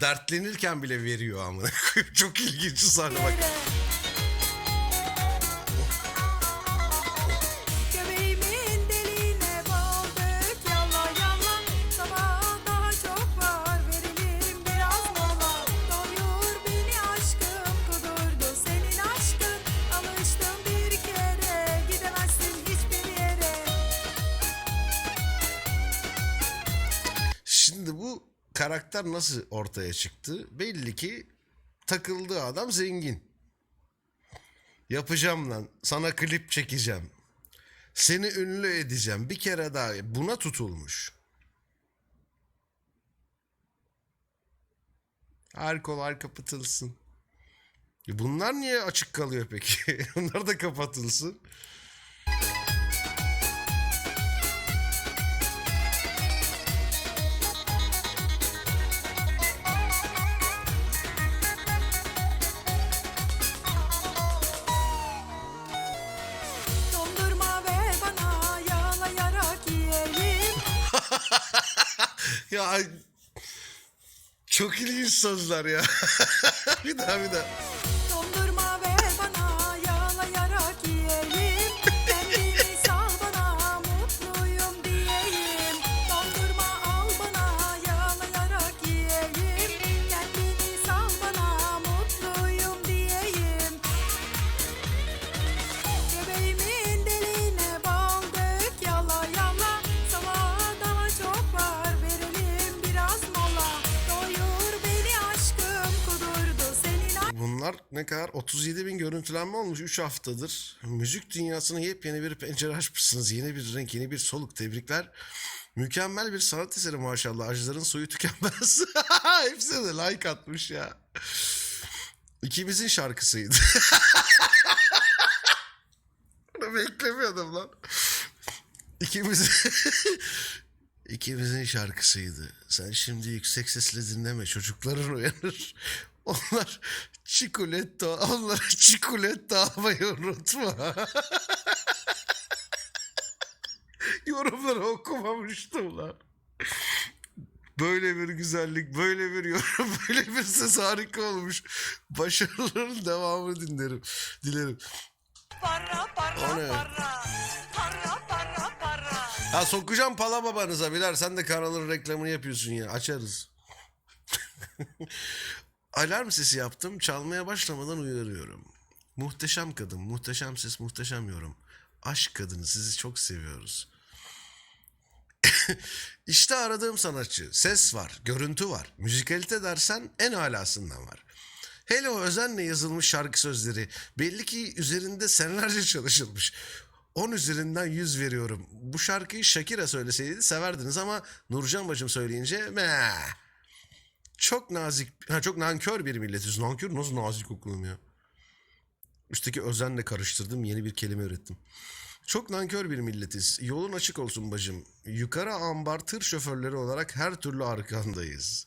Dertlenirken bile veriyor amına. Çok ilginç sahne bak. Karakter nasıl ortaya çıktı? Belli ki takıldığı adam zengin. Yapacağım lan. Sana klip çekeceğim. Seni ünlü edeceğim. Bir kere daha. Buna tutulmuş. Alkol kapatılsın. E Bunlar niye açık kalıyor peki? Bunlar da kapatılsın. Ya çok ilginç sözler ya. bir daha bir daha. Ne kadar? 37 bin görüntülenme olmuş 3 haftadır. Müzik dünyasına yepyeni bir pencere açmışsınız. Yeni bir renk, yeni bir soluk. Tebrikler. Mükemmel bir sanat eseri maşallah. Acıların suyu tükenmez. Hepsine de like atmış ya. İkimizin şarkısıydı. Bunu beklemiyordum lan. İkimiz... İkimizin şarkısıydı. Sen şimdi yüksek sesle dinleme. Çocukların uyanır. Onlar çikolata, onlara çikolata almayı unutma. Yorumları okumamıştım lan. Böyle bir güzellik, böyle bir yorum, böyle bir ses harika olmuş. Başarıların devamını dinlerim. Dilerim. Para para O ne? para para para para Ha sokacağım pala babanıza biler. Sen de kanalın reklamını yapıyorsun ya. Açarız. Alarm sesi yaptım. Çalmaya başlamadan uyarıyorum. Muhteşem kadın, muhteşem ses, muhteşem yorum. Aşk kadını sizi çok seviyoruz. işte aradığım sanatçı. Ses var, görüntü var. Müzikalite dersen en alasından var. Hele o özenle yazılmış şarkı sözleri. Belli ki üzerinde senelerce çalışılmış. 10 üzerinden 100 veriyorum. Bu şarkıyı Shakira söyleseydi severdiniz ama Nurcan bacım söyleyince meh. Çok nazik, ha, çok nankör bir milletiz. Nankör nasıl nazik okuyorum ya? Üstteki özenle karıştırdım yeni bir kelime ürettim. Çok nankör bir milletiz. Yolun açık olsun bacım. Yukarı ambar tır şoförleri olarak her türlü arkandayız.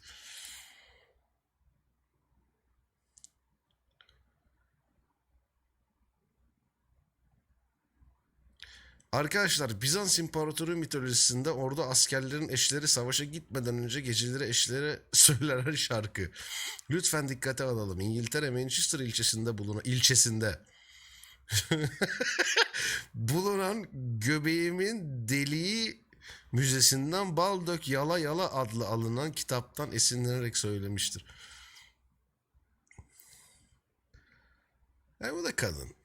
Arkadaşlar Bizans İmparatoru mitolojisinde orada askerlerin eşleri savaşa gitmeden önce geceleri eşlere söylenen şarkı. Lütfen dikkate alalım. İngiltere Manchester ilçesinde bulunan ilçesinde bulunan göbeğimin deliği müzesinden Baldök Yala Yala adlı alınan kitaptan esinlenerek söylemiştir. E bu da kadın.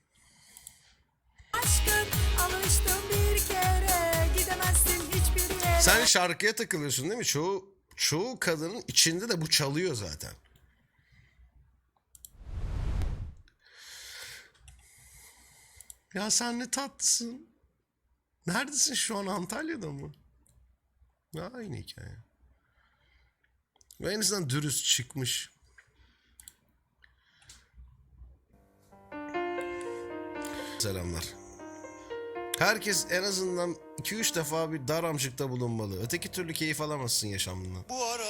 Sen şarkıya takılıyorsun değil mi? Çoğu çoğu kadının içinde de bu çalıyor zaten. Ya sen ne tatlısın. Neredesin şu an Antalya'da mı? Ya aynı hikaye. Ve en azından dürüst çıkmış. Selamlar. Herkes en azından 2-3 defa bir dar amcıkta bulunmalı. Öteki türlü keyif alamazsın yaşamından. Bu ara